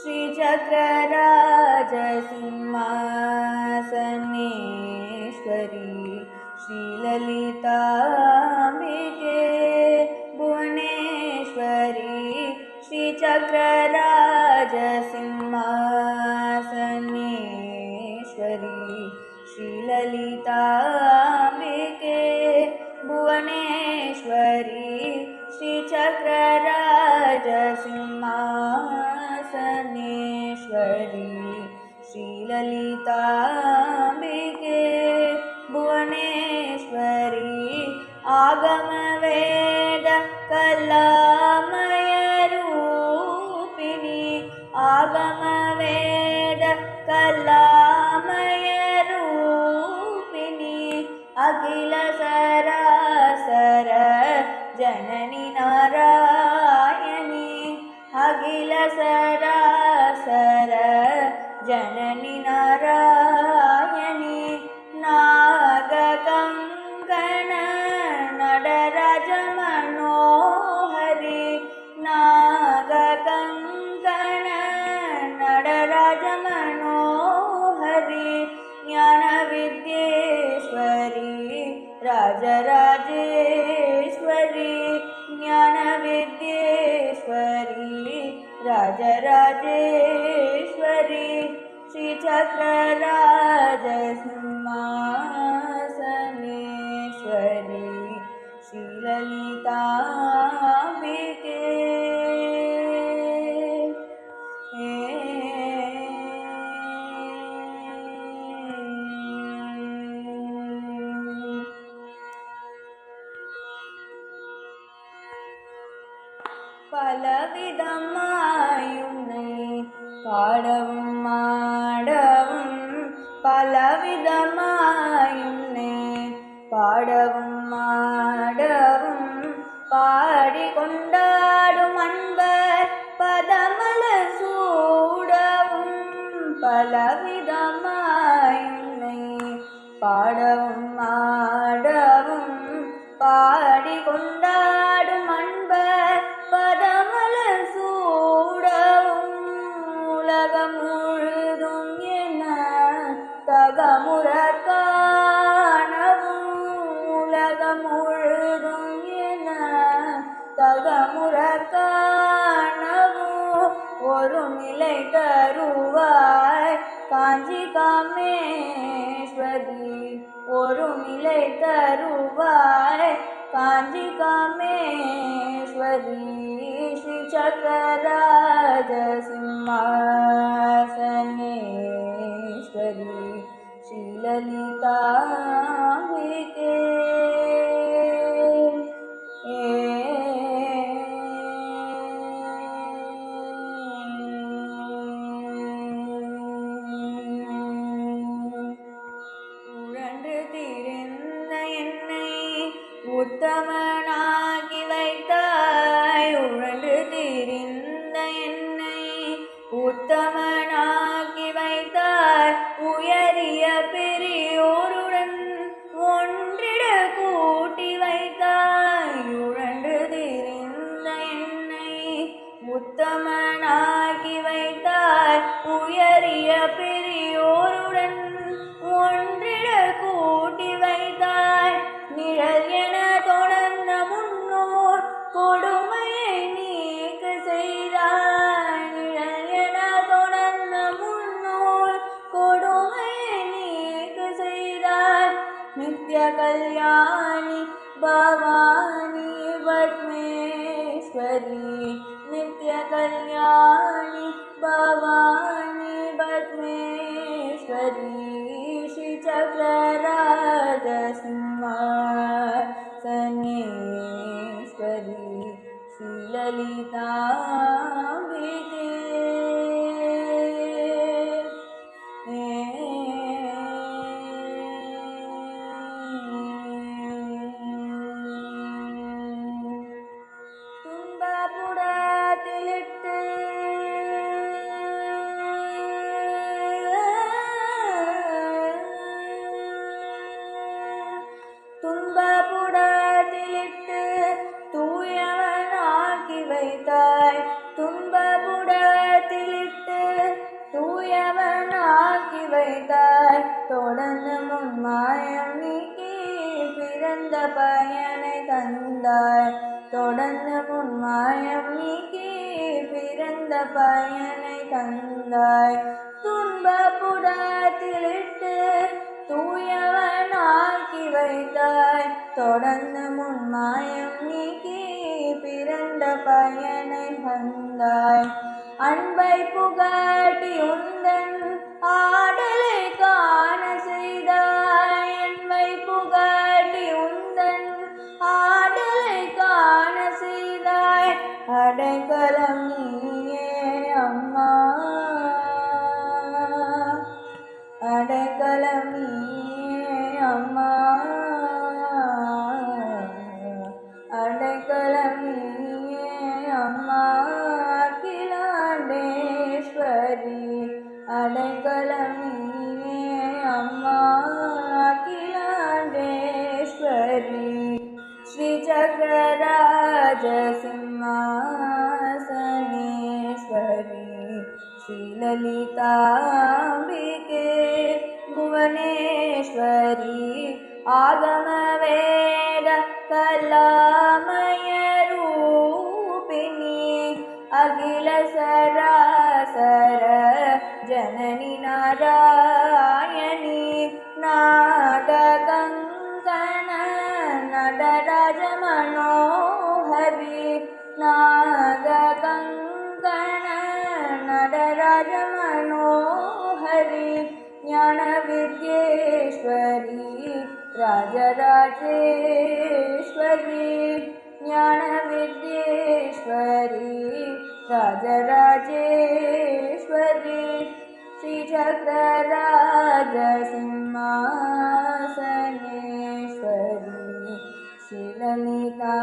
श्रीचक्रराजसिंहासनेश्वरी श्रीललिताम्बिके भुवनेश्वरी श्रीचक्रराजसिंहासनेश्वरी श्रीललिताम्बिके भुवनेश्वरी ಶ್ರೀ ಶ್ರೀಲಲಿತಾಂಬಿಕೆ ಭುವನೇಶ್ವರಿ ಆಗಮ ವೇದ ಕಲಾಮಯ ರೂಪಿಣಿ ಆಗಮ ವೇದ ಕಲಾಮಯ ರೂಪಿಣಿ ಅಖಿಲ ಸರಾಸರ ಜನನಿ ನಾರಾಯಣಿ ಅಖಿಲ ಸರ जमनो हरि नागकङ्कणराजमणो हरि ज्ञानविद्येश्वरि राजराजेश्वरी ज्ञानविद्येश्वरि राजराजेश्वरी श्रीचक्रराजसिंहा। பலவிதமாயுனை பாடவும் ஆடவும் பலவிதமாயுனை பாடவும் ஆடவும் பாடி கொண்டாடும் அன்பர் பதமல சூடவும் பலவிதமாயுனை பாடவும் ஆ தகமுற காணவும் உலகம் முழுதும் என தகமுற காணவும் ஒரு நிலை தருவாய். காஞ்சி காமேஸ்வரி ஒரு நிலை தருவாய். காஞ்சி காமேஸ்வரி ஸ்ரீ சக்கராஜ சிம்மா. உத்தமனாக்கி வைத்தார். உயரிய பெரியோருடன் ஒன்றிட கூட்டி வைத்தார். உழன்று திரிந்த என்னை உத்தமனாக்கி வைத்தார். உயரிய பெரியோர் कल्याणी भवानी बद्मेश्वरी नित्य कल्याणी भवानी वट्मेश्वरी श्रीचक्रराजसिंहासनेश्वरी श्रीललिता துன்ப புடத்திலிட்டு தூயவன் ஆக்கி வைத்தாய். துன்ப புடத்திலிட்டு தூயவன் ஆக்கி வைத்தாய். தொடர்ந்து முன் மாயம் நீக்கி பிறந்த பயனை தந்தாய். தொடர்ந்து முன் மாயம் நீக்கி பிறந்த பயனை தந்தாய். துன்ப தூயவன் ஆக்கி வைத்தாய். தொடர்ந்த முன் மாயம் நீக்கி பிறந்த பயனை வந்தாய். அன்பை புகாட்டி உந்தன் ஆடலை காண செய்தாய். அன்பை புகாட்டி உந்தன் ஆடலை காண செய்தாய். அடைக்கலம் நீயே அம்மா. அடைக்கலம் நீயே அம்மா. அடைக்கலம் நீயே அம்மா அகிலாண்டேஸ்வரி श्रीचक्रराज सिंहासनेश्वरी श्रीललिताम्बिके भुवनेश्वरी आगमवेद कलामयरूपिणी राजमनोहरि ज्ञानविद्येश्वरी राजराजेश्वरी ज्ञानविद्येश्वरी राजराजेश्वरी श्रीचक्रराजसिंहासनेश्वरी श्रीलिता